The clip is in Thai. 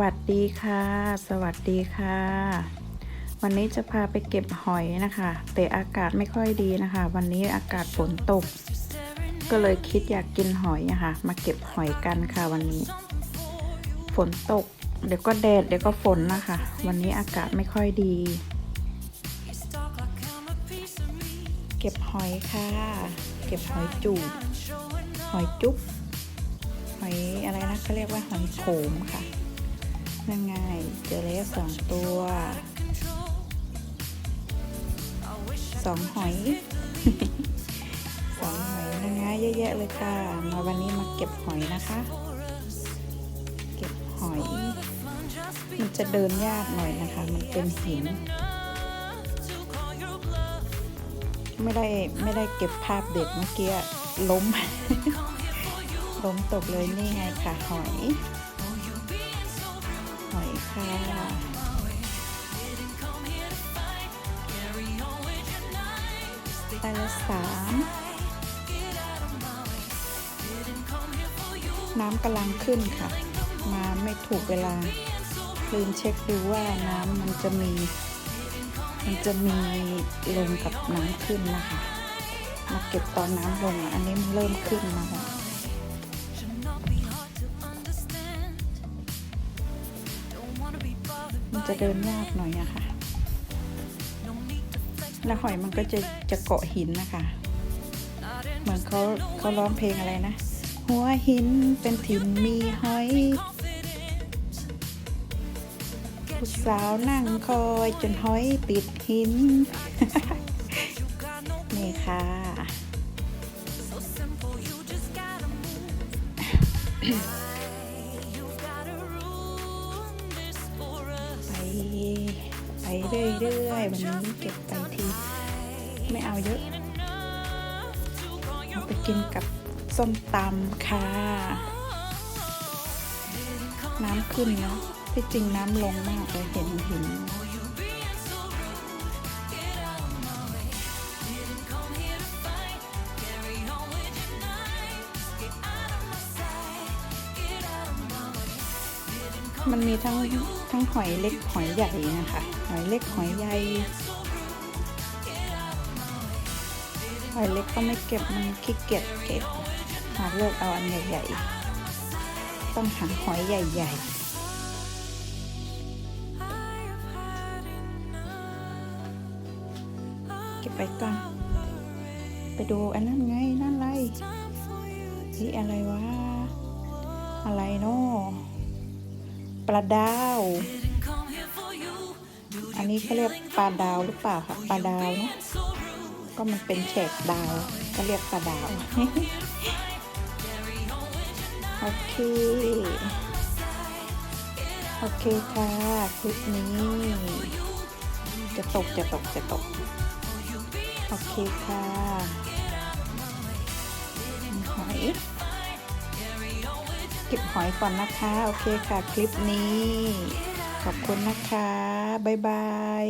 วัสดีค่ะ สวัสดีค่ะ วันนี้จะพาไปเก็บหอยนะคะ แต่อากาศไม่ค่อยดีนะคะ วันนี้อากาศฝนตก ก็เลยคิดอยากกินหอยะค่ะ มาเก็บหอยกันค่ะวันนี้ ฝนตก เดี๋ยวก็แดดเดี๋ยวก็ฝนนะคะ วันนี้อากาศไม่ค่อยดี เก็บหอยค่ะ เก็บหอยจูบหอยจุ๊บหอยอะไรนะเขาเรียกว่าหอยโขมค่ะ นั่นไง เจอแล้วสองตัวสองหอยสองหอยนั่นไงเยอะแยะเลยค่ะ มาวันนี้มาเก็บหอยนะคะ เก็บหอย มันจะเดินยากหน่อยนะคะ มันเป็นหินไม่ได้ไม่ได้เก็บภาพเด็กเมื่อกี้ล้ม ล้มตกเลยนี่ไงค่ะหอย ค่ะตาละสามน้ำกำลังขึ้นค่ะ มาไม่ถูกเวลา ลืมเช็คดูว่าน้ำมันจะมี มันจะมีลงกับน้ำขึ้นนะคะ มาเก็บตอนน้ำลง อันนี้มันเริ่มขึ้นมาแล้ว จะเดินยากหน่อยอะค่ะ แล้วหอยมันก็จะจะเกาะหินนะคะ เหมือนเขาเขาร้องเพลงอะไรนะ หัวหินเป็นถิ่นมีหอยผู้สาวนั่งคอยจนหอยติดหิน นี่ค่ะไเรื่อยๆ วันนี้เก็บไปทีไม่เอาเยอะเอาไปกินกับส้มตำค่ะ น้ำขึ้นเนาะที่จริงน้ำลงมากเลยเห็นเห็น มันมีทั้งทั้งหอยเล็กหอยใหญ่นะคะ หอยเล็กหอยใหญ่ หอยเล็กก็ไม่เก็บมันขี้เกียจเก็บหาเลือกเอาอันใหญ่ๆ ต้องหาหอยใหญ่ๆเก็บไปก่อน ไปดูอันนั้นไง นั่นอะไรนี่อะไรวะ อะไรเนาะ ปลาดาว อันนี้เขาเรียกปลาดาวหรือเปล่าคะปลาดาวเนาะก็มันเป็นแฉกดาวก็เรียกปลาดาว โอเค โอเคค่ะคลิปนี้ จะตกจะตกจะตก โอเคค่ะหอย เก็บหอยก่อนนะคะ โอเคค่ะ คลิปนี้ ขอบคุณนะคะ บ๊ายบาย